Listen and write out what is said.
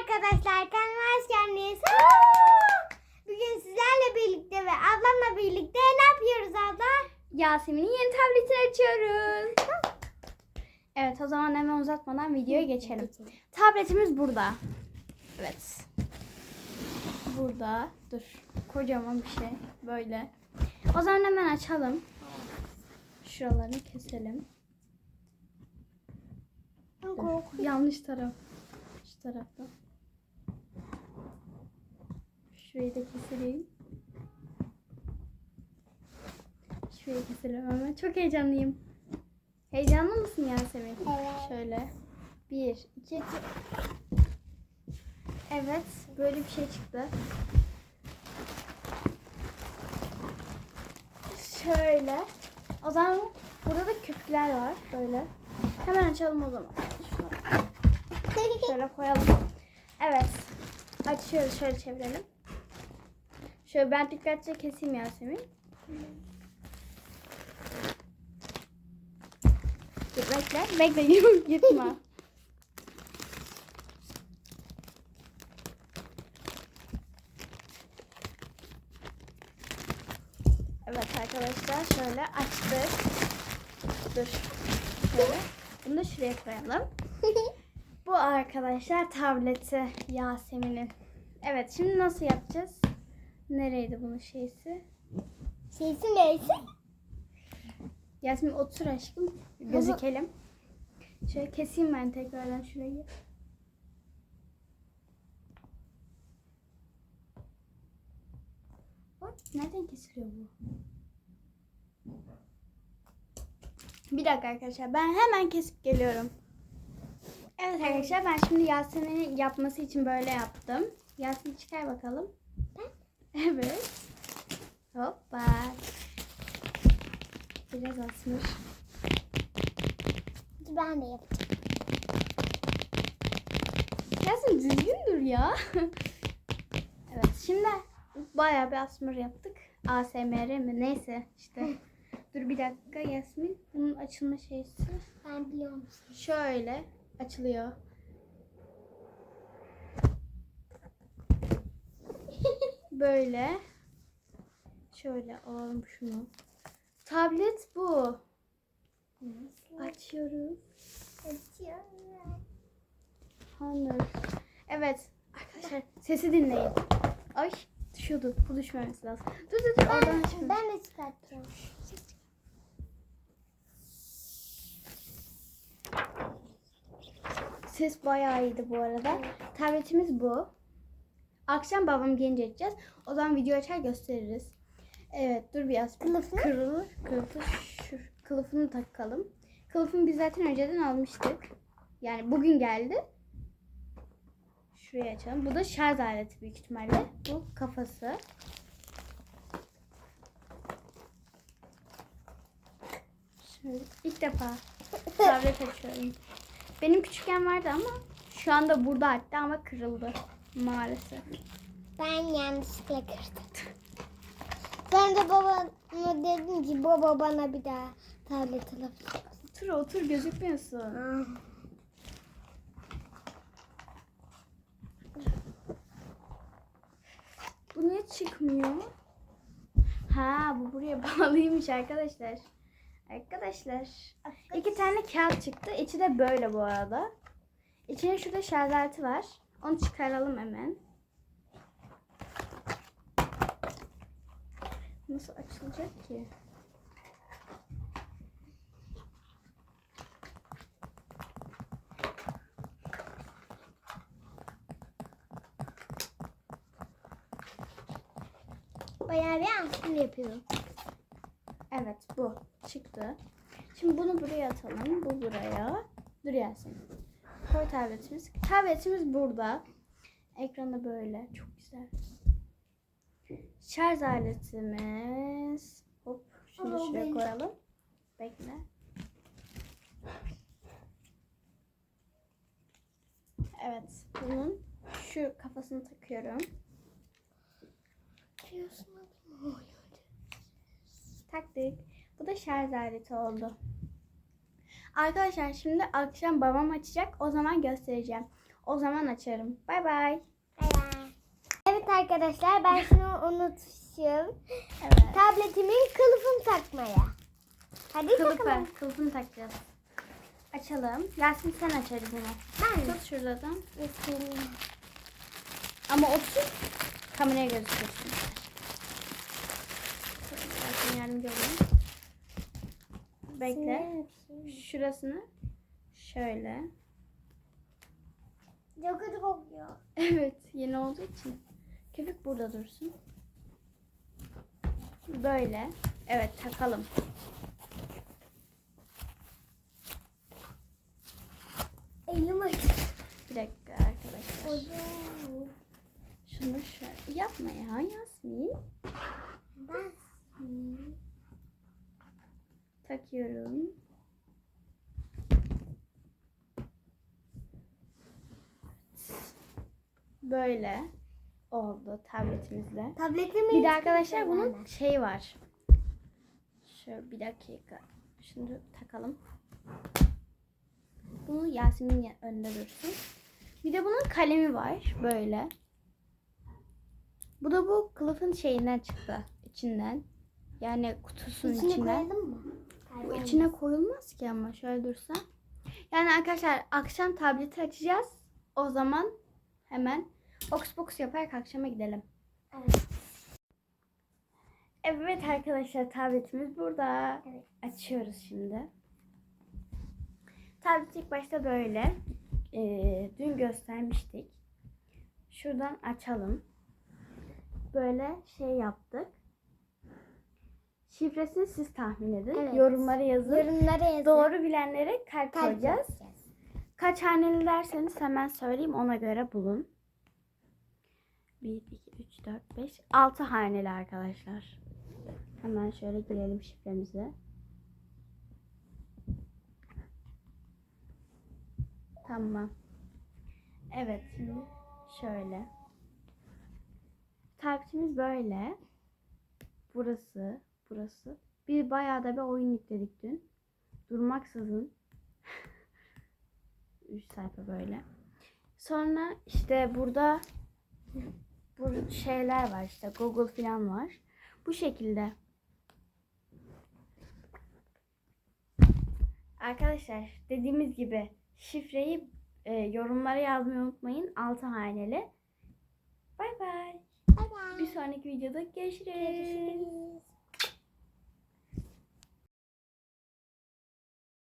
arkadaşlar kanalıma hoş geldiniz. Bugün sizlerle birlikte ve ablamla birlikte ne yapıyoruz abla? Yasemin'in yeni tabletini açıyoruz. Evet o zaman hemen uzatmadan videoya geçelim. Tabletimiz burada. Evet. Burada. Dur. Kocaman bir şey. Böyle. O zaman hemen açalım. Şuralarını keselim. Dur. Yanlış taraf. Şu tarafta. Şurayı da keselim. Şurayı keselim hemen. Çok heyecanlıyım. Heyecanlı mısın Yasemin? Evet. Şöyle. Bir, iki. Evet. Böyle bir şey çıktı. Şöyle. O zaman burada da köpükler var. Böyle. Hemen açalım o zaman. Şunu şöyle koyalım. Evet. Açıyoruz. Şöyle çevirelim. Şöyle ben dikkatlice keseyim Yasemin. Bekle. Bekle yutma. Evet arkadaşlar şöyle açtık. Dur. Şöyle. Bunu da şuraya koyalım. Bu arkadaşlar tableti Yasemin'in. Evet şimdi nasıl yapacağız? Nereydi bunun şeysi? Şeysi neyse? Yasemin otur aşkım. Gözükelim. Şöyle keseyim ben tekrardan şurayı. Nereden kesiliyor bu? Bir dakika arkadaşlar ben hemen kesip geliyorum. Evet arkadaşlar ben şimdi Yasemin'in yapması için böyle yaptım. Yasemin çıkar bakalım. Evet. Hoppa. Biraz asmış. Ben de yapacağım. Yasemin düzgün dur ya. evet şimdi bayağı bir asmır yaptık. ASMR mi neyse işte. dur bir dakika Yasmin. Bunun açılma şeysi Ben biliyorum. şöyle açılıyor. Böyle. Şöyle alalım şunu. Tablet bu. Açıyoruz. Açıyorum. Hanır. Evet. Arkadaşlar sesi dinleyin. Ay düşüyordu. Bu düşmemesi lazım. Dur dur dur. Oradan Ben, ben de çıkartacağım. Ses bayağı iyiydi bu arada. Tabletimiz bu. Akşam babam gelince açacağız. O zaman video açar gösteririz. Evet dur biraz. Kılıfı? Kırılır. Kılıfı şu, kılıfını takalım. Kılıfını biz zaten önceden almıştık. Yani bugün geldi. Şuraya açalım. Bu da şarj aleti büyük ihtimalle. Bu kafası. Şöyle ilk defa tablet açıyorum. Benim küçükken vardı ama şu anda burada hatta ama kırıldı maalesef. Ben yanlışlıkla kırdım. Ben de babama dedim ki baba bana bir daha tablet alabilir. Otur otur gözükmüyorsun. Bu niye çıkmıyor? Ha bu buraya bağlıymış arkadaşlar. Arkadaşlar. iki tane kağıt çıktı. İçi de böyle bu arada. İçine şurada şarj aleti var. Onu çıkaralım hemen. Nasıl açılacak ki? Bayağı bir aslında yapıyorum. Evet bu çıktı. Şimdi bunu buraya atalım. Bu buraya. Dur Yasemin. Koy tabletimiz. Tabletimiz burada. Ekranı böyle. Çok güzel. Şarj aletimiz. Hop. Şunu o şuraya koyalım. Bekle. Evet. Bunun şu kafasını takıyorum. Taktık. Bu da şarj aleti oldu. Arkadaşlar şimdi akşam babam açacak. O zaman göstereceğim. O zaman açarım. Bay bay. Evet arkadaşlar ben şunu unutmuşum. Evet. Tabletimin kılıfını takmaya. Hadi takalım. Kılıfı, kılıfını takacağız. Açalım. Yasin sen aç hadi bunu. Ben mi? Tut şuradan. Bismillah. Ama otur. Kameraya gözükürsün. Yasin yardımcı olayım. Bekle. Şurasını şöyle. Çok kötü kokuyor. Evet, yeni olduğu için. Köpük burada dursun. Böyle. Evet, takalım. Elim acıdı. Bir dakika arkadaşlar. Şunu şöyle yapma ya Yasmin. Ben Takıyorum. Böyle oldu tabletimizle. tabletimi Bir de arkadaşlar bunun şey var. Şöyle bir dakika. Şunu takalım. Bunu Yasemin ya- önünde dursun. Bir de bunun kalemi var. Böyle. Bu da bu kılıfın şeyinden çıktı. içinden. Yani kutusunun İçine içinden. koyalım mı? Bu içine koyulmaz ki ama şöyle dursa. Yani arkadaşlar akşam tableti açacağız. O zaman hemen box box yaparak akşama gidelim. Evet. Evet arkadaşlar tabletimiz burada. Evet. Açıyoruz şimdi. Tablet ilk başta böyle. Ee, dün göstermiştik. Şuradan açalım. Böyle şey yaptık. Şifresini siz tahmin edin. Evet. Yorumlara yazın. Yorumlara yazın. Doğru bilenlere kalp, Kalp koyacağız. yapacağız. Kaç haneli derseniz hemen söyleyeyim ona göre bulun. 1, 2, 3, 4, 5, 6 haneli arkadaşlar. Hemen şöyle girelim şifremize. Tamam. Evet şimdi şöyle. Takipçimiz böyle. Burası, burası. Bir bayağı da bir oyun yükledik dün. Durmaksızın. 3 sayfa böyle. Sonra işte burada bu şeyler var işte Google falan var. Bu şekilde. Arkadaşlar dediğimiz gibi şifreyi e, yorumlara yazmayı unutmayın. 6 haneli. Bay bay. Bir sonraki videoda görüşürüz. Görüşürüz.